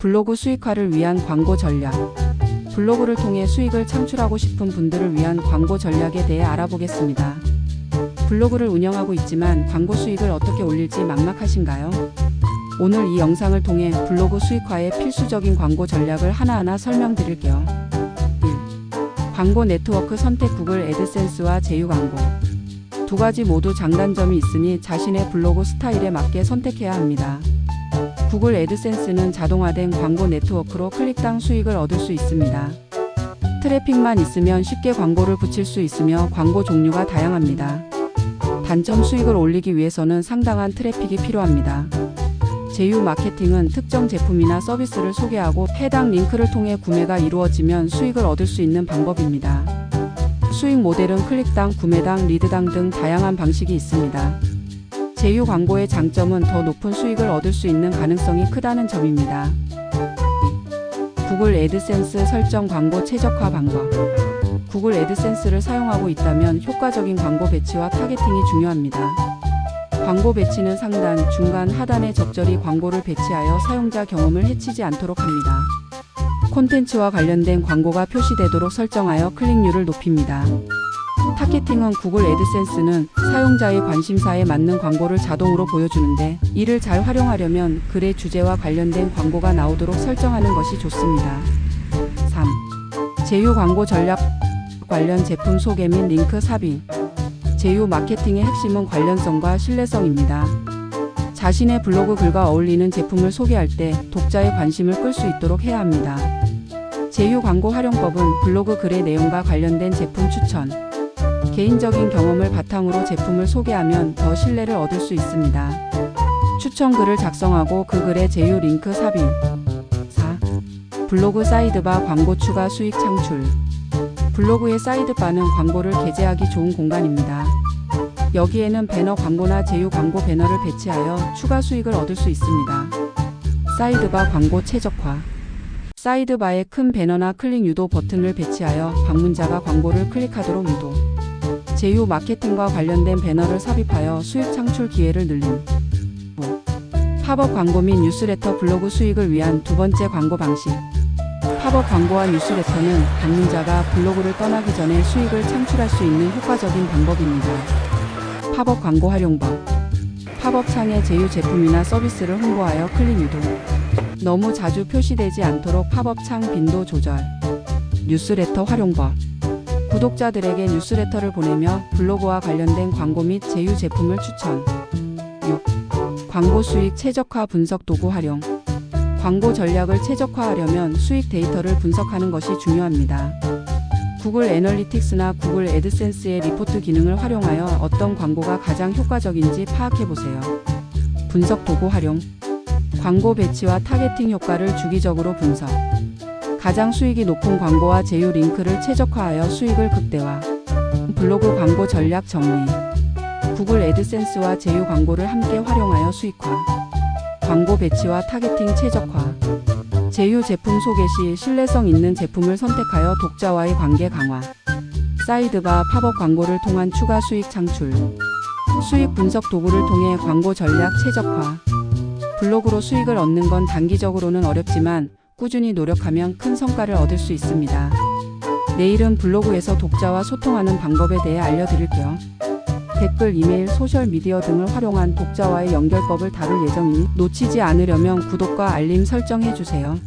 블로그 수익화를 위한 광고 전략. 블로그를 통해 수익을 창출하고 싶은 분들을 위한 광고 전략에 대해 알아보겠습니다. 블로그를 운영하고 있지만 광고 수익을 어떻게 올릴지 막막하신가요? 오늘 이 영상을 통해 블로그 수익화에 필수적인 광고 전략을 하나하나 설명드릴게요. 1. 광고 네트워크 선택 구글 애드센스와 제휴 광고. 두 가지 모두 장단점이 있으니 자신의 블로그 스타일에 맞게 선택해야 합니다. 구글 애드센스는 자동화된 광고 네트워크로 클릭당 수익을 얻을 수 있습니다. 트래픽만 있으면 쉽게 광고를 붙일 수 있으며 광고 종류가 다양합니다. 단점 수익을 올리기 위해서는 상당한 트래픽이 필요합니다. 제휴 마케팅은 특정 제품이나 서비스를 소개하고 해당 링크를 통해 구매가 이루어지면 수익을 얻을 수 있는 방법입니다. 수익 모델은 클릭당, 구매당, 리드당 등 다양한 방식이 있습니다. 제휴 광고의 장점은 더 높은 수익을 얻을 수 있는 가능성이 크다는 점입니다. 구글 애드센스 설정 광고 최적화 방법. 구글 애드센스를 사용하고 있다면 효과적인 광고 배치와 타겟팅이 중요합니다. 광고 배치는 상단, 중간, 하단에 적절히 광고를 배치하여 사용자 경험을 해치지 않도록 합니다. 콘텐츠와 관련된 광고가 표시되도록 설정하여 클릭률을 높입니다. 타겟팅은 구글 애드센스는 사용자의 관심사에 맞는 광고를 자동으로 보여주는데 이를 잘 활용하려면 글의 주제와 관련된 광고가 나오도록 설정하는 것이 좋습니다. 3. 제휴 광고 전략 관련 제품 소개 및 링크 삽입 제휴 마케팅의 핵심은 관련성과 신뢰성입니다. 자신의 블로그 글과 어울리는 제품을 소개할 때 독자의 관심을 끌 수 있도록 해야 합니다. 제휴 광고 활용법은 블로그 글의 내용과 관련된 제품 추천, 개인적인 경험을 바탕으로 제품을 소개하면 더 신뢰를 얻을 수 있습니다. 추천 글을 작성하고 그 글에 제휴 링크 삽입. 4. 블로그 사이드바 광고 추가 수익 창출. 블로그의 사이드바는 광고를 게재하기 좋은 공간입니다. 여기에는 배너 광고나 제휴 광고 배너를 배치하여 추가 수익을 얻을 수 있습니다. 사이드바 광고 최적화. 사이드바에 큰 배너나 클릭 유도 버튼을 배치하여 방문자가 광고를 클릭하도록 유도. 제휴 마케팅과 관련된 배너를 삽입하여 수익 창출 기회를 늘림. 5. 팝업 광고 및 뉴스레터 블로그 수익을 위한 두 번째 광고 방식. 팝업 광고와 뉴스레터는 방문자가 블로그를 떠나기 전에 수익을 창출할 수 있는 효과적인 방법입니다. 팝업 광고 활용법. 팝업 창에 제휴 제품이나 서비스를 홍보하여 클릭 유도. 너무 자주 표시되지 않도록 팝업 창 빈도 조절. 뉴스레터 활용법. 구독자들에게 뉴스레터를 보내며 블로그와 관련된 광고 및 제휴 제품을 추천. 6. 광고 수익 최적화 분석 도구 활용. 광고 전략을 최적화하려면 수익 데이터를 분석하는 것이 중요합니다. 구글 애널리틱스나 구글 애드센스의 리포트 기능을 활용하여 어떤 광고가 가장 효과적인지 파악해 보세요. 분석 도구 활용. 광고 배치와 타겟팅 효과를 주기적으로 분석. 가장 수익이 높은 광고와 제휴 링크를 최적화하여 수익을 극대화. 블로그 광고 전략 정리. 구글 애드센스와 제휴 광고를 함께 활용하여 수익화. 광고 배치와 타겟팅 최적화. 제휴 제품 소개 시 신뢰성 있는 제품을 선택하여 독자와의 관계 강화. 사이드바 팝업 광고를 통한 추가 수익 창출. 수익 분석 도구를 통해 광고 전략 최적화. 블로그로 수익을 얻는 건 단기적으로는 어렵지만 꾸준히 노력하면 큰 성과를 얻을 수 있습니다. 내일은 블로그에서 독자와 소통하는 방법에 대해 알려드릴게요. 댓글, 이메일, 소셜미디어 등을 활용한 독자와의 연결법을 다룰 예정이니 놓치지 않으려면 구독과 알림 설정해 주세요.